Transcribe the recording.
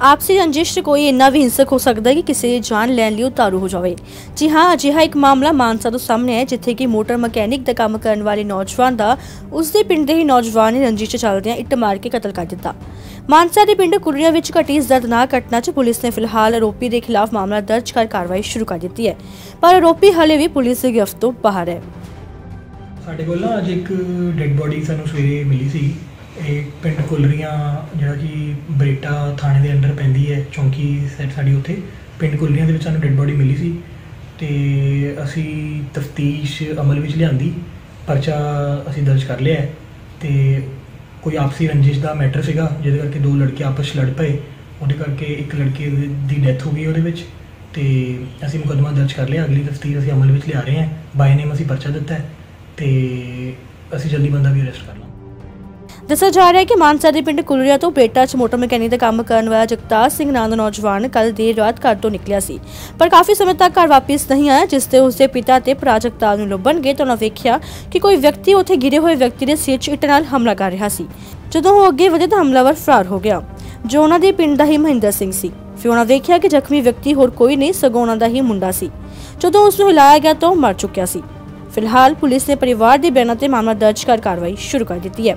ਆਪਸੀ ਰੰਜਿਸ਼ ਕੋਈ ਇੰਨਾ ਵੀ ਹਿੰਸਕ ਹੋ ਸਕਦਾ ਹੈ ਕਿ ਕਿਸੇ ਦੀ ਜਾਨ ਲੈਣ ਲਈ ਉਤਾਰੂ ਹੋ ਜਾਵੇ। ਜੀ ਹਾਂ, ਅਜਿਹਾ ਇੱਕ ਮਾਮਲਾ ਮਾਨਸਾ ਤੋਂ ਸਾਹਮਣੇ ਹੈ ਜਿੱਥੇ ਕਿ ਮੋਟਰ ਮਕੈਨਿਕ ਦਾ ਕੰਮ ਕਰਨ ਵਾਲੇ ਨੌਜਵਾਨ ਦਾ, ਉਸਦੇ ਪਿੰਡ ਦੇ ਹੀ ਨੌਜਵਾਨ ਨੇ ਰੰਜਿਸ਼ ਚੱਲਦਿਆਂ ਇੱਟ ਮਾਰ ਕੇ ਕਤਲ ਕਰ ਦਿੱਤਾ। ਮਾਨਸਾ ਦੇ ਪਿੰਡ ਕੁਰੀਆ ਵਿੱਚ ਘਟੀ ਇਸ ਦਰਦਨਾਕ ਘਟਨਾ 'ਚ ਪੁਲਿਸ ਨੇ ਫਿਲਹਾਲ ਆਰੋਪੀ ਦੇ ਖਿਲਾਫ ਮਾਮਲਾ ਦਰਜ ਕਰ ਕਾਰਵਾਈ ਸ਼ੁਰੂ ਕਰ ਦਿੱਤੀ ਹੈ। ਪਰ ਆਰੋਪੀ ਹਲੇ ਵੀ ਪੁਲਿਸ ਦੀ ਗ੍ਰਿਫਤ ਤੋਂ ਬਾਹਰ ਹੈ। ਸਾਡੇ ਕੋਲ ਨਾ ਅੱਜ ਇੱਕ ਡੈੱਡ ਬੋਡੀ ਸਾਨੂੰ ਸਵੇਰੇ ਮਿਲੀ ਸੀ। ਇਹ ਪਿੰਡ ਕੁਲਰੀਆਂ ਜਿਹੜਾ ਕਿ ਬਰੇਟਾ ਥਾਣੇ ਦੇ ਅੰਡਰ ਪੈਂਦੀ ਹੈ, ਚੌਂਕੀ ਸੈਟ ਸਾਡੀ ਉੱਥੇ, ਪਿੰਡ ਕੁਲਰੀਆਂ ਦੇ ਵਿੱਚ ਸਾਨੂੰ ਡੈੱਡ ਬੋਡੀ ਮਿਲੀ ਸੀ ਤੇ ਅਸੀਂ ਤਫਤੀਸ਼ ਅਮਲ ਵਿੱਚ ਲਿਆਂਦੀ, ਪਰਚਾ ਅਸੀਂ ਦਰਜ ਕਰ ਲਿਆ ਹੈ ਤੇ ਕੋਈ ਆਪਸੀ ਰੰਜਿਸ਼ ਦਾ ਮੈਟਰ ਸੀਗਾ, ਜਿਹਦੇ ਕਰਕੇ ਦੋ ਲੜਕੇ ਆਪਸ 'ਚ ਲੜ ਪਏ, ਉਹਦੇ ਕਰਕੇ ਇੱਕ ਲੜਕੇ ਦੀ- ਡੈਥ ਹੋ ਗਈ ਉਹਦੇ ਵਿੱਚ ਤੇ ਅਸੀਂ ਮੁਕੱਦਮਾ ਦਰਜ ਕਰ ਲਿਆ, ਅਗਲੀ ਤਫਤੀਸ਼ ਅਸੀਂ ਅਮਲ ਵਿੱਚ ਲਿਆ ਰਹੇ ਹਾਂ ਬਾਈ ਨੇਮ ਅਸੀਂ ਪਰਚਾ ਦਿੱਤਾ ਹੈ ਤੇ ਅਸੀਂ ਜਲਦੀ ਬੰਦਾ ਵੀ ਅਰੈਸਟ ਕਰ ਲਾਂਗੇ। ਦੱਸਿਆ ਜਾ ਰਿਹਾ ਹੈ ਕਿ ਮਾਨਸਾ ਦੇ ਪਿੰਡ ਕੁਲਰੀਆ ਤੋਂ ਬੇਟਾ 'ਚ ਮੋਟਰ ਮਕੈਨਿਕ ਦਾ ਕੰਮ ਕਰਨ ਵਾਲਾ ਜਗਤਾਰ ਸਿੰਘ ਨਾਂ ਦਾ ਨੌਜਵਾਨ ਕੱਲ ਦੇਰ ਰਾਤ ਘਰ ਤੋਂ ਨਿਕਲਿਆ ਸੀ। ਪਰ ਕਾਫੀ ਸਮੇਂ ਤੱਕ ਘਰ ਵਾਪਸ ਨਹੀਂ ਆਇਆ, ਜਿਸ ਤੇ ਉਸਦੇ ਪਿਤਾ ਤੇ ਭਰਾ ਜਗਤਾਰ ਨੂੰ ਲੱਭਣ ਗਏ ਤਾਂ ਉਹਨਾਂ ਵੇਖਿਆ ਕਿ ਕੋਈ ਵਿਅਕਤੀ ਉੱਥੇ ਗਿਰੇ ਹੋਏ ਵਿਅਕਤੀ ਦੇ ਸਿਰ 'ਚ ਇੱਟ ਨਾਲ ਹਮਲਾ ਕਰ ਰਿਹਾ ਸੀ। ਜਦੋਂ ਉਹ ਅੱਗੇ ਵਧੇ ਤਾਂ ਹਮਲਾਵਰ ਫਰਾਰ ਹੋ ਗਿਆ, ਜੋ ਉਹਨਾਂ ਦੇ ਪਿੰਡ ਦਾ ਹੀ ਮਹਿੰਦਰ ਸਿੰਘ ਸੀ। ਫਿਰ ਉਹਨਾਂ ਵੇਖਿਆ ਕਿ ਜ਼ਖਮੀ ਵਿਅਕਤੀ ਹੋਰ ਕੋਈ ਨਹੀਂ, ਸਗੋਂ ਉਹਨਾਂ ਦਾ ਹੀ ਮੁੰਡਾ ਸੀ। ਜਦੋਂ ਉਸ ਨੂੰ ਹਿਲਾਇਆ ਗਿਆ ਤਾਂ ਉਹ ਮਰ ਚੁੱਕਿਆ ਸੀ। ਫਿਲਹਾਲ ਪੁਲਿਸ ਨੇ ਪਰਿਵਾਰ ਦੇ ਬਿਆਨਾਂ ਤੇ ਮਾਮਲਾ ਦਰਜ ਕਰ ਕਾਰਵਾਈ ਸ਼ੁਰੂ ਕਰ ਦਿੱਤੀ ਹੈ।